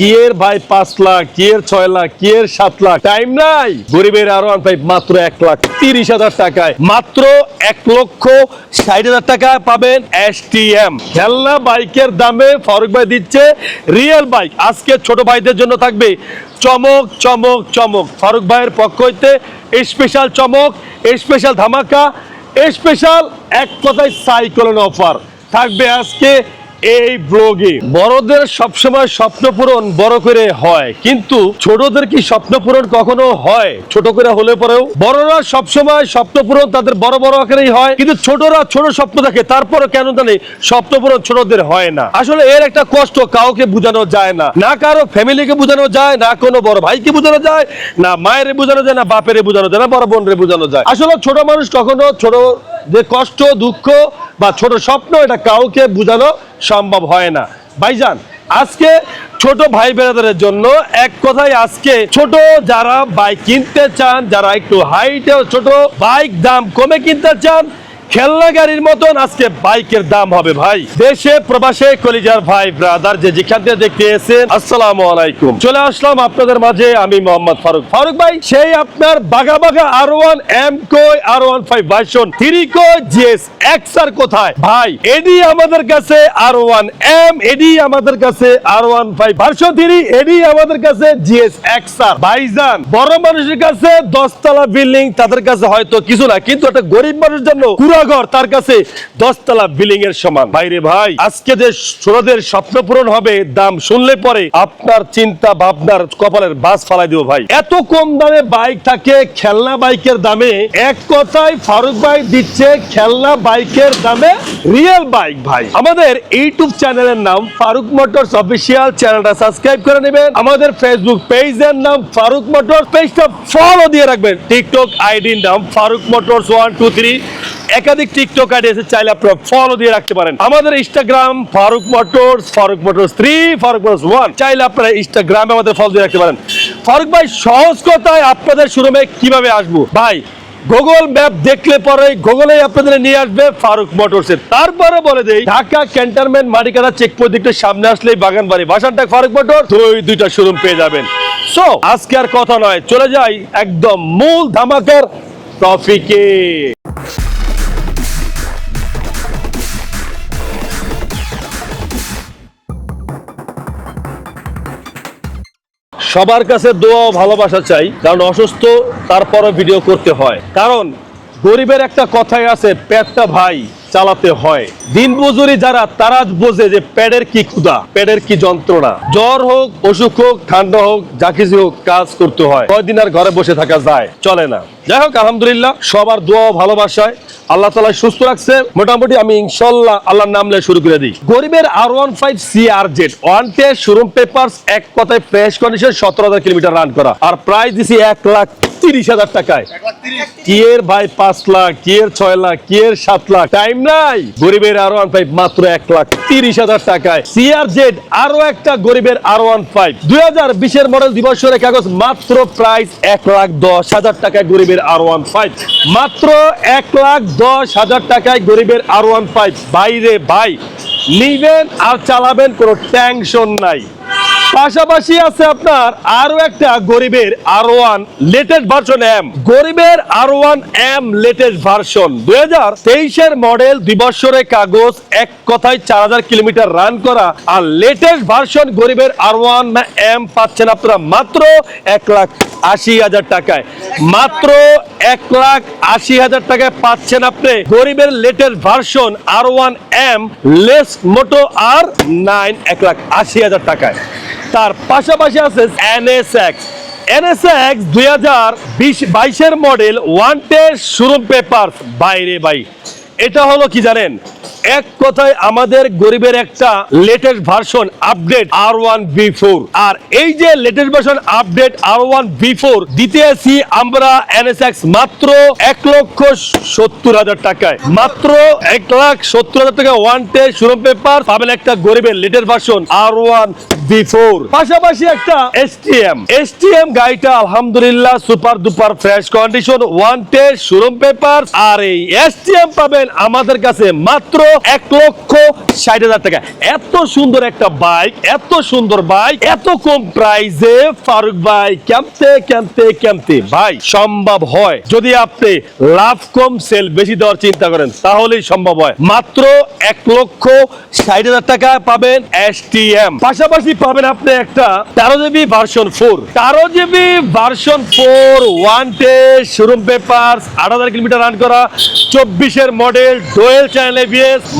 কি এর ভাই পাঁচ লাখ, কি এর ছয় লাখ, কি এর সাত লাখ? টাইম নাই। গরিবের আরও ফাইভ মাত্র এক লাখ তিরিশ হাজার টাকায়। মাত্র এক লক্ষ ষাট হাজার টাকায় পাবেন এস টি এম খেলনা, বাইকের দামে ফারুক ভাই দিচ্ছে রিয়েল বাইক আজকে ছোট ভাইদের জন্য থাকবে চমক চমক চমক। ফারুক ভাইয়ের পক্ষ হইতে স্পেশাল চমক স্পেশাল ধামাকা স্পেশাল এক কথায় সাইক্লোন অফার থাকবে আজকে এই ব্লগে। বড়দের সবসময় স্বপ্ন পূরণ বড় করে হয়, কিন্তু ছোটদের কি স্বপ্ন পূরণ কখনো হয়? ছোট করে হলে পরেও। বড়রা সবসময় স্বপ্ন পূরণ তাদের বড় বড় আকারেই হয়, কিন্তু ছোটরা ছোট স্বপ্ন দেখে, তারপরে কেন জানে স্বপ্ন পূরণ ছোটদের হয় না। আসলে এর একটা কষ্ট কাউকে বোঝানো যায় না। না কারও ফ্যামিলিকে বোঝানো যায়, না কোনো বড় ভাইকে বোঝানো যায়, না মায়ের বোঝানো যায়, না বাপের বোঝানো যায়, না বড় বোনরে বোঝানো যায়। আসলে ছোট মানুষ কখনো ছোট যে কষ্ট, দুঃখ বা ছোট স্বপ্ন এটা কাউকে বোঝানো সম্ভব হয় না। ভাইজান, আজকে ছোট ভাই বেড়াদের জন্য এক কথায় আজকে ছোট যারা বাইক কিনতে চান, যারা একটু হাইটেও ছোট বাইক দাম কমে কিনতে চান খেলনা গাড়ির মতন আজকে বাইকের দাম হবে ভাই। দেশে, প্রবাসে, কলিজার ভাই ব্রাদার যে যেখান থেকে দেখতে এসেছেন, আসসালামু আলাইকুম। চলে আসলাম আপনাদের মাঝে, আমি মোহাম্মদ ফারুক। ফারুক ভাই, সেই আপনার বাগা বাগা আর ওয়ান এম কই R one five version three কো জিএস এক্স আর কোথায়? ভাই এডি আমাদের কাছে আর ওয়ান এম এডি আমাদের কাছে R one five version three ready আমাদের কাছে জিএস এক্স আর। ভাইজান, বড় মানুষের কাছে দশতলা বিল্ডিং, তাদের কাছে হয়তো কিছু না, কিন্তু একটা গরিব মানুষের জন্য কুড়াঘর তার কাছে দশতলা বিল্ডিং এর সমান। বাইরে ভাই। আজকে যে ছোটদের স্বপ্ন পূরণ হবে দাম শুনলে পরে আপনার চিন্তা ভাবনার কপালের বাস ফালাই দিব ভাই। এত কম দামে বাইক থাকে খেলনা বাইকের দামে। এক কথায় ফারুক ভাই দিচ্ছে খেলনা বাইকের দামে রিয়েল বাইক ভাই। আমাদের ইউটিউব চ্যানেলের নাম ফারুক মোটরস অফিসিয়াল। চ্যানেলটা সাবস্ক্রাইব করে নেবেন। আমাদের ফেসবুক পেজের নাম ফারুক মোটরস। পেজটা ফলো দিয়ে রাখবেন। টিকটক আইডির নাম Faruk motors one two three একাধিক টিকটক আইডি আছে চাইলে আপনারা ফলো দিয়ে রাখতে পারেন। আমাদের Instagram Faruk motors Faruk motors three Faruk motors one চাইলে আপনারা ইনস্টাগ্রামে আমাদের ফলো দিয়ে রাখতে পারেন। ফারুক ভাই, সহজ কথায় আপনাদের শোরুমে কীভাবে আসব? ভাই গুগল ম্যাপ দেখলে পরে গুগলে আপনাদের নিয়ে আসবে ফারুক মোটরসের তারপরে বলে দেই, ঢাকা ক্যান্টনমেন্ট মাটিকাটা চেকপোস্ট দিকটা সামনে আসলেই বাগান বাড়ি। বাসানটা ফারুক মোটর দুই, দুইটা শোরুম পেয়ে যাবেন। সো আজকে আর কথা নয়, চলে যাই একদম মূল ধামাকার টপিকে সবার কাছে দোয়া ভালোবাসা চাই, কারণ অসুস্থ তারপরও ভিডিও করতে হয়। কারণ গরিবের একটা কথাই আছে, পেটটা ভাই। চালাতে হয়। দিন মজুরি যারা তারা বোঝে যে পেটের কি ক্ষুদা পেটের কি যন্ত্রণা। জ্বর হোক, অসুখ হোক, ঠান্ডা হোক, যা কিছু হোক কাজ করতে হয়। কয়দিন আর ঘরে বসে থাকা যায়, চলে না। যাই হোক, আলহামদুলিল্লাহ, সবার দোয়া ভালোবাসায় আল্লাহ তালা সুস্থ রাখছে। মোটামুটি আমি ইনশাল্লাহ আল্লাহর নাম নিয়ে শুরু করে দিই। গরিবের R one five C R Z one টে শোরুম পেপার এক কথায় ফ্রেশ কন্ডিশন সতেরো হাজার কিলোমিটার রান করা। আর প্রাইস দিছি এক লাখ তিরিশ হাজার টাকায়। কি এর ভাই পাঁচ লাখ কি এর ছয় লাখ কি এর সাত লাখ টাইম নাই। গরিবের আর ওয়ান ফাইভ মাত্র এক লাখ তিরিশ হাজার টাকায়। সিআর জেড আরও একটা গরিবের আর ওয়ান ফাইভ দুই হাজার বিশের মডেল দিবসের কাগজ মাত্র প্রাইস এক লাখ দশ হাজার টাকায় গরিবের আর ওয়ান ফাইভ মাত্র এক লাখ দশ হাজার টাকায় গরিবের আর ওয়ান ফাইভ বাইরে ভাই নিবেন আর চালাবেন কোনো টেনশন নাই। পাশাপাশি আছে আপনার আরও একটা গরিবের R one latest version M গরিবের R one M latest version দুই হাজার তেইশের মডেল দুই বছরের কাগজ, এক কথায় চার হাজার কিলোমিটার রান করা। আর লেটেস্ট ভার্সন গরিবের আর ওয়ান এম পাচ্ছেন আপনারা মাত্র এক লাখ আশি হাজার টাকায়। মাত্র এক লাখ আশি হাজার টাকায় পাচ্ছেন আপনি গরিবের latest version R one M less মোটো আর নাইন এক লাখ আশি হাজার টাকায়। তার পাশাপাশি আছে এনএসএক্স এনএসএক্স দুই হাজার বিশ বাইশের model one test showroom paper বাইরে বাই এটা হলো কি জানেন? এক কথায় আমাদের গরিবের একটা লেটেস্ট ভার্সন আপডেট আর ওয়ান বি ফোর আর এই যে লেটেস্ট ভার্সন আপডেট আর ওয়ান বি ফোর দিতে আছি আমরা এনএসএক্স মাত্র এক লক্ষ সত্তর হাজার টাকায়। মাত্র এক লাখ সত্তর হাজার টাকা ওয়ান টেস্ট শোরুম পেপার পাবেন একটা গরিবের লেটেস্ট ভার্সন আর ওয়ান বি ফোর পাশাপাশি একটা এসটিএম এসটিএম গাড়িটা আলহামদুলিল্লাহ super duper fresh condition one test showroom paper. আর এই এসটিএম পাবেন আমাদের কাছে মাত্র এক লক্ষ ষাট হাজার টাকা। এত সুন্দর একটা বাইক এত সুন্দর বাইক এত কম প্রাইসে ফারুক ভাই কেমতে কেমতে কেমতে ভাই, সম্ভব হয়। যদি আপনি লাভ কম সেল বেশি দেওয়ার চিন্তা করেন, তাহলেই সম্ভব হয়। মাত্র এক লক্ষ ষাট হাজার টাকা পাবেন এস টি এম পাশাপাশি পাবেন আপনি একটা তেরো জিবি ভার্সন ফোর তেরো GB version four one test showroom paper আট হাজার কিলোমিটার রান করা, চব্বিশের মডেল ডোয়েল চ্যানেল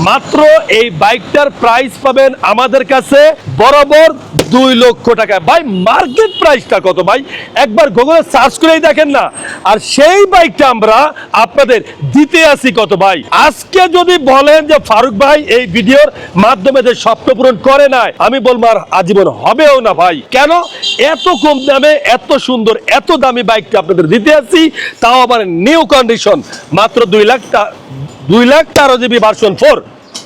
মাত্র এই বাইকটার প্রাইস পাবেন আমাদের কাছে বরাবর দুই লক্ষ টাকা। ভাই মার্কেট প্রাইসটা কত ভাই? একবার গুগলে সার্চ করেই দেখেন না। আর সেই বাইকটা আমরা আপনাদের দিতে আসি কত ভাই? আজকে যদি বলেন যে ফারুক ভাই এই ভিডিওর মাধ্যমে যে স্বপ্ন পূরণ করে নাই, আমি বলব আর আজীবন হবেও না ভাই। কেন? এত কম দামে, এত সুন্দর, এত দামি বাইকটা আপনাদের দিতে আসি, তাও আবার নিউ কন্ডিশন মাত্র দুই লাখ দুই লাখ তেরো জিবি ভার্সন ফোর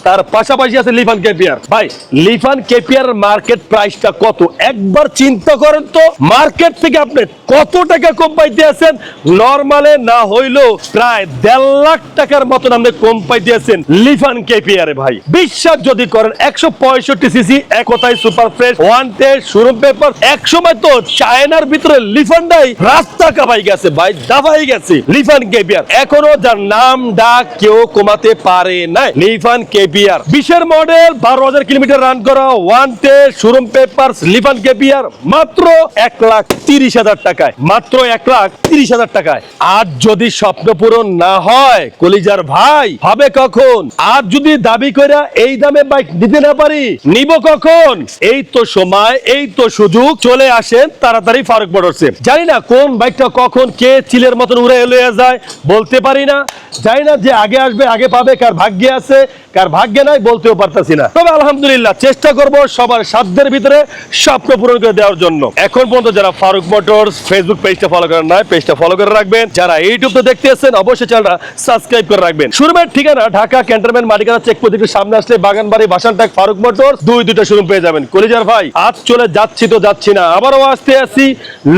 তার পাশাপাশি আছে লিফান কেপিয়ার। ভাই, লিফান কেপিয়ার মার্কেট প্রাইসটা কত? একবার চিন্তা করেন তো মার্কেট থেকে আপনি কত টাকা কম পাইতে আছেন নর্মালে না হইলেও প্রায় দেড় লাখ টাকার মতন আপনি কম পাইতে আছেন লিফান কেপিয়ারে, ভাই। বিশ্বাস যদি করেন, একশো পঁয়ষট্টি সিসি এক কথায় super fresh one test showroom paper এক সময় তো চায়নার ভিতরে লিফানটাই রাস্তা কাপাই গেছে, ভাই, দাবাই গেছে। লিফান কেপিয়ার, এখনও যার নাম ডাক কেউ কমাতে পারে নাই। লিফান কেপিয়ার বিশের মডেল বারো হাজার কিলোমিটার রান করা one test showroom paper Lifan KPR মাত্র এক লাখ তিরিশ হাজার টাকায়। মাত্র এক লাখ তিরিশ হাজার টাকায়। আর যদি স্বপ্ন পূরণ না হয়, কলিজার ভাই, হবে কখন? আর যদি দাবি করে এই দামে বাইক দিতে না পারি, নিব কখন? এই তো সময়, এই তো সুযোগ, চলে আসেন তাড়াতাড়ি ফারুক মোটরসে জানি না কোন বাইকটা কখন কে চিলের মতন উড়ে লয়ে যায়, বলতে পারি না। জানি না যে আগে আসবে, আগে পাবে, কার ভাগ্যে আছে। কার ভাগ্যে নাই বলতেও পারতাছি না। তবে আলহামদুলিল্লাহ চেষ্টা করব সবার সাধ্যের ভিতরে স্বপ্ন পূরণ করে দেওয়ার জন্য। এখন পর্যন্ত যারা ফারুক মোটরস ফেসবুক পেজটা ফলো করেন নাই পেজটা ফলো করে রাখবেন। যারা ইউটিউবে দেখতে আছেন, অবশ্যই চ্যানেলটা সাবস্ক্রাইব করে রাখবেন। শুরুমের ঠিকানা ঢাকা ক্যান্টনমেন্ট মাটিকানা চেক পোস্টের সামনে আসলে বাগানবাড়ি বাসানটাক ফারুক মোটরস, দুই দুটো শোরুম পেয়ে যাবেন। কলিজার ভাই, আজ চলে যাচ্ছি তো যাচ্ছি না, আবারও আসতে আসি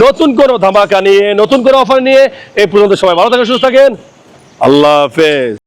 নতুন কোনো ধামাকা নিয়ে, নতুন কোনো অফার নিয়ে। এই পর্যন্ত সবাই ভালো থাকেন, সুস্থ থাকেন। আল্লাহ হাফেজ।